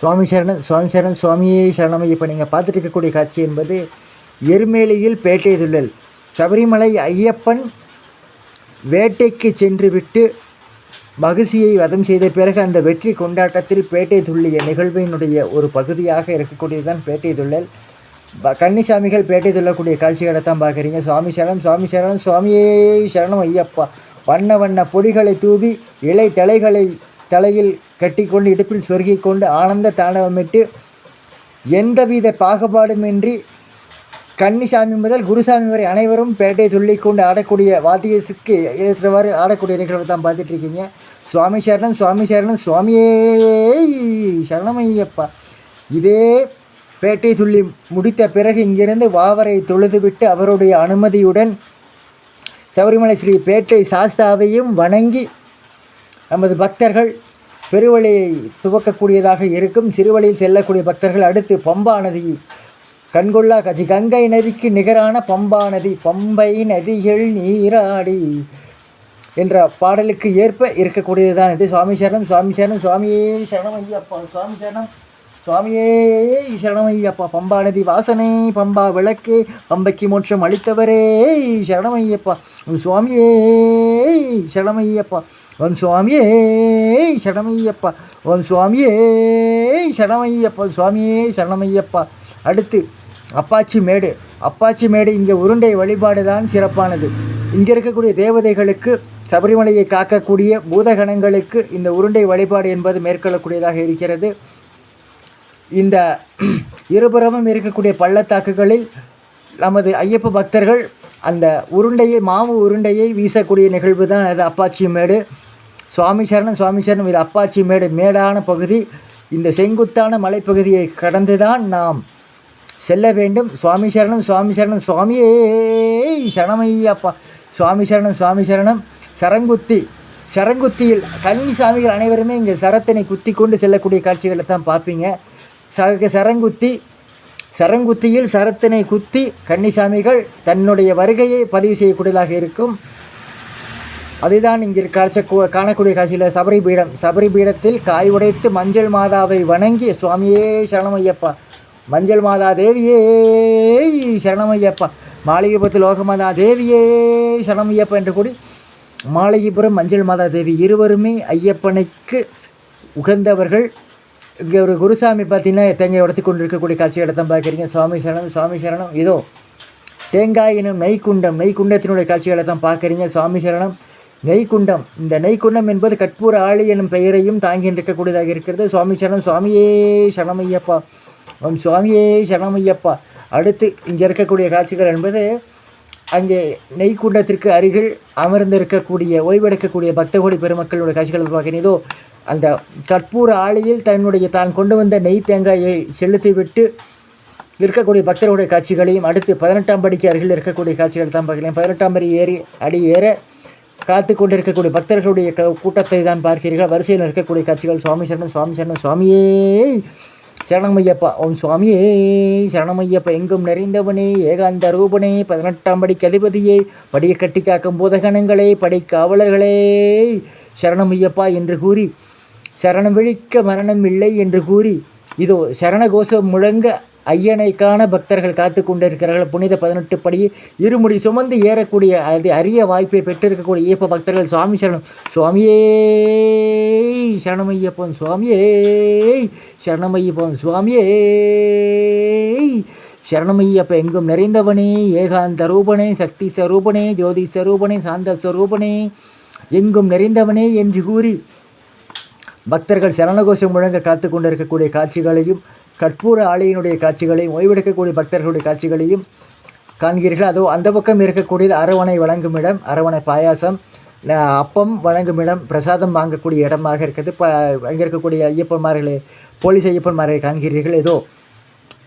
சுவாமி சரணம் சுவாமி சரணம் சுவாமியே சரணம் இப்போ நீங்கள் பார்த்துட்டு இருக்கக்கூடிய காட்சி என்பது எருமேலியில் பேட்டை துள்ளல். சபரிமலை ஐயப்பன் வேட்டைக்கு சென்று விட்டு மகிழ்ச்சியை வதம் செய்த பிறகு அந்த வெற்றி கொண்டாட்டத்தில் பேட்டை துள்ளிய நிகழ்வினுடைய ஒரு பகுதியாக இருக்கக்கூடியதுதான் பேட்டை துள்ளல். கன்னிசாமிகள் பேட்டை துள்ளக்கூடிய காட்சிகளை தான் பார்க்குறீங்க. சுவாமி சரணம் சுவாமி சரணம் சுவாமியே சரணம் ஐயப்பா. வண்ண வண்ண பொடிகளை தூவி இலை தலைகளை தலையில் கட்டிக்கொண்டு இடுப்பில் சொருகிக் கொண்டு ஆனந்த தாண்டவமிட்டு எந்தவித பாகுபாடுமின்றி கன்னிசாமி முதல் குருசாமி வரை அனைவரும் பேட்டை துள்ளிக்கொண்டு ஆடக்கூடிய வாத்தியத்துக்கு ஏற்றவாறு ஆடக்கூடிய நிகழ்வை தான் பார்த்துட்டு இருக்கீங்க சுவாமி சரணம் சுவாமி சரணம் சுவாமியே சரணமையப்பா. இதே பேட்டை துள்ளி முடித்த பிறகு இங்கிருந்து வாவரை தொழுதுவிட்டு அவருடைய அனுமதியுடன் சபரிமலை ஸ்ரீ பேட்டை சாஸ்தாவையும் வணங்கி நமது பக்தர்கள் பெருவழியை துவக்கக்கூடியதாக இருக்கும். சிறுவழியில் செல்லக்கூடிய பக்தர்கள் அடுத்து பம்பா நதி. கண்கொள்ளா காட்சி கங்கை நதிக்கு நிகரான பம்பா நதி. பம்பை நதிகள் நீராடி என்ற பாடலுக்கு ஏற்ப இருக்கக்கூடியதுதான் இது. சுவாமி சரணம் சுவாமி சரணம் சுவாமியே சரணம் ஐயப்பா சுவாமி சரணம் சுவாமியே சரணம் ஐயப்பா. பம்பா நதி வாசனை பம்பா விளக்கே பம்பைக்கு மோட்சம் அளித்தவரே சரணம் ஐயப்பா. சுவாமியே சரணம் ஐயப்பா. ஓம் சுவாமியே சரணமையப்பா. ஓம் சுவாமியே சரணமையப்பா. சுவாமியே சரணமையப்பா. அடுத்து அப்பாச்சி மேடு. அப்பாச்சி மேடு இங்கே உருண்டை வழிபாடு தான் சிறப்பானது. இங்கே இருக்கக்கூடிய தேவதைகளுக்கு சபரிமலையை காக்கக்கூடிய பூதகணங்களுக்கு இந்த உருண்டை வழிபாடு என்பது மேற்கொள்ளக்கூடியதாக இருக்கிறது. இந்த இருபுறமும் இருக்கக்கூடிய பள்ளத்தாக்குகளில் நமது ஐயப்ப பக்தர்கள் அந்த உருண்டையை மாவு உருண்டையை வீசக்கூடிய நிகழ்வு தான் அது அப்பாச்சி மேடு. சுவாமி சரணம் சுவாமி சரணம். இது அப்பாச்சி மேடு மேடான பகுதி. இந்த செங்குத்தான மலைப்பகுதியை கடந்து தான் நாம் செல்ல வேண்டும். சுவாமி சரணம் சுவாமி சரணம். சுவாமியே சரணமையப்பா. சுவாமி சரணம் சுவாமி சரணம். சரங்குத்தி. சரங்குத்தியில் கன்னி சாமிகள் அனைவருமே இங்கே சரத்தினை குத்தி கொண்டு செல்லக்கூடிய காட்சிகளை தான் பார்ப்பீங்க. ச சரங்குத்தி. சரங்குத்தியில் சரத்தினை குத்தி கன்னிசாமிகள் தன்னுடைய வருகையை பதிவு செய்யக்கூடியதாக இருக்கும். அதுதான் இங்கே காட்ச காணக்கூடிய காட்சியில் சபரி பீடம். சபரி பீடத்தில் காய் உடைத்து மஞ்சள் மாதாவை வணங்கி சுவாமியே சரணமையப்பா. மஞ்சள் மாதா தேவியே சரணமையப்பா. மாளிகைபுரத்து லோகமாதா தேவியே சரணமையப்பா என்று கூடி மாளிகைபுரம் மஞ்சள் மாதா தேவி இருவருமே ஐயப்பனுக்கு உகந்தவர்கள். இங்கே ஒரு குருசாமி பார்த்தீங்கன்னா தேங்காய் உடத்தி கொண்டு இருக்கக்கூடிய காட்சிகளை தான் பார்க்குறீங்க. சுவாமி சரணம் சுவாமி சரணம். இதோ தேங்காய் எனும் நெய்க்குண்டம் காட்சிகளை தான் பார்க்குறீங்க. சுவாமி சரணம். நெய்குண்டம். இந்த நெய்குண்டம் என்பது கற்பூர ஆளி எனும் பெயரையும் தாங்கி நிற்கக்கூடியதாக இருக்கிறது. சுவாமி சரணம் சுவாமியே சரணமையப்பா. ஓம் சுவாமியே சரணமையப்பா. அடுத்து இங்கே இருக்கக்கூடிய காட்சிகள் என்பது அங்கே நெய்க்குண்டத்திற்கு அருகில் அமர்ந்திருக்கக்கூடிய ஓய்வெடுக்கக்கூடிய பக்தகோடி பெருமக்களுடைய காட்சிகளை பார்க்கிறேன் இதோ அந்த கற்பூர ஆலையில் தன்னுடைய தான் கொண்டு வந்த நெய் தேங்காயை செலுத்திவிட்டு இருக்கக்கூடிய பக்தர்களுடைய காட்சிகளையும் அடுத்து பதினெட்டாம் படிக்கு அருகில் இருக்கக்கூடிய காட்சிகளை தான் பார்க்கலாம் பதினெட்டாம் படி ஏறி அடி ஏற காத்து கொண்டிருக்கக்கூடிய பக்தர்களுடைய கூட்டத்தை தான் பார்க்கிறீர்கள். வரிசையில் இருக்கக்கூடிய காட்சிகள் சுவாமி சரணம் சுவாமி சரணம் சுவாமியே! சரணமையப்பா ஓம் சுவாமியே! சரணமையப்பா எங்கும் நிறைந்தவனே ஏகாந்த ரூபனே பதினெட்டாம் படி அதிபதியே படியை கட்டி காக்கும் பூதகணங்களே படை காவலர்களே! சரணமையப்பா என்று கூறி சரணம் விழிக்க மரணம் இல்லை என்று கூறி இதோ சரணகோஷம் முழங்க ஐயனை காண பக்தர்கள் காத்து கொண்டிருக்கிறார்கள். புனித பதினெட்டு படியை இருமுடி சுமந்து ஏறக்கூடிய அது அரிய வாய்ப்பை பெற்றிருக்கக்கூடிய ஐயப்ப பக்தர்கள் சுவாமி சரணம். சுவாமியே சரணமையப்பன் சுவாமியே சரணமையப்பன் சுவாமியே சரணமையப்ப எங்கும் நிறைந்தவனே ஏகாந்த ரூபனே சக்தி ஸ்வரூபனே ஜோதி சரூபனே சாந்த ஸ்வரூபனே எங்கும் நிறைந்தவனே என்று கூறி பக்தர்கள் சரணகோஷம் முழங்க காத்து கொண்டிருக்கக்கூடிய காட்சிகளையும் கற்பூர ஆலையினுடைய காட்சிகளையும் ஓய்வெடுக்கக்கூடிய பக்தர்களுடைய காட்சிகளையும் காண்கிறீர்கள். அதோ அந்த பக்கம் இருக்கக்கூடியது அரவணை வழங்கும் இடம் அரவணை பாயாசம். அப்பம் வழங்கும் இடம் பிரசாதம் வாங்கக்கூடிய இடமாக இருக்கிறது. ப அங்கே இருக்கக்கூடிய ஐயப்பன்மார்களை போலீஸ் ஐயப்பன்மார்களை காண்கிறீர்கள். ஏதோ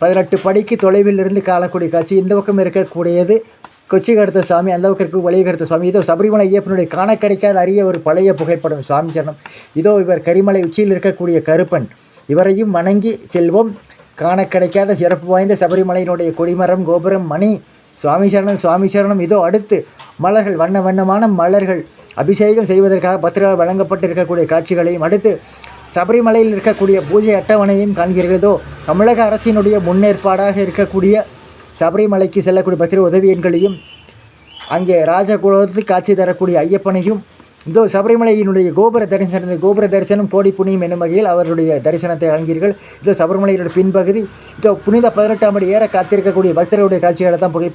பதினெட்டு படிக்கு தொலைவில் இருந்து காணக்கூடிய காட்சி. இந்த பக்கம் இருக்கக்கூடியது கொச்சி கருத்த சாமி அந்த பக்கம் இருக்க வலிய கருத்த சுவாமி. இதோ சபரிமலை ஐயப்பனுடைய காண கிடைக்காத அரிய ஒரு பழைய புகைப்படம் சுவாமி சரணம் இதோ இவர் கரிமலை உச்சியில் இருக்கக்கூடிய கருப்பன். இவரையும் வணங்கி செல்வோம். காண கிடைக்காத சிறப்பு வாய்ந்த சபரிமலையினுடைய கொடிமரம் கோபுரம் மணி. சுவாமி சரணம் சுவாமி சரணம். இதோ அடுத்து மலர்கள் வண்ண வண்ணமான மலர்கள் அபிஷேகம் செய்வதற்காக பத்திரிகை வழங்கப்பட்டிருக்கக்கூடிய காட்சிகளையும் அடுத்து சபரிமலையில் இருக்கக்கூடிய பூஜை அட்டவணையும் காண்கிறீர்களோ. தமிழக அரசினுடைய முன்னேற்பாடாக இருக்கக்கூடிய சபரிமலைக்கு செல்லக்கூடிய பத்திர உதவி எண்களையும் அங்கே ராஜகுலத்துக்கு காட்சி தரக்கூடிய ஐயப்பனையும் இதோ சபரிமலையினுடைய கோபுர தரிசனம் கோபுர தரிசனம் கோடி புண்ணியம் என்னும் வகையில் அவருடைய தரிசனத்தை வழங்கியீர்கள் இதோ சபரிமலையினுடைய பின்பகுதி இதோ புனித பதினெட்டாம் படி ஏற காத்திருக்கக்கூடிய பக்தர்களுடைய காட்சிகளை தான் புகைப்படம்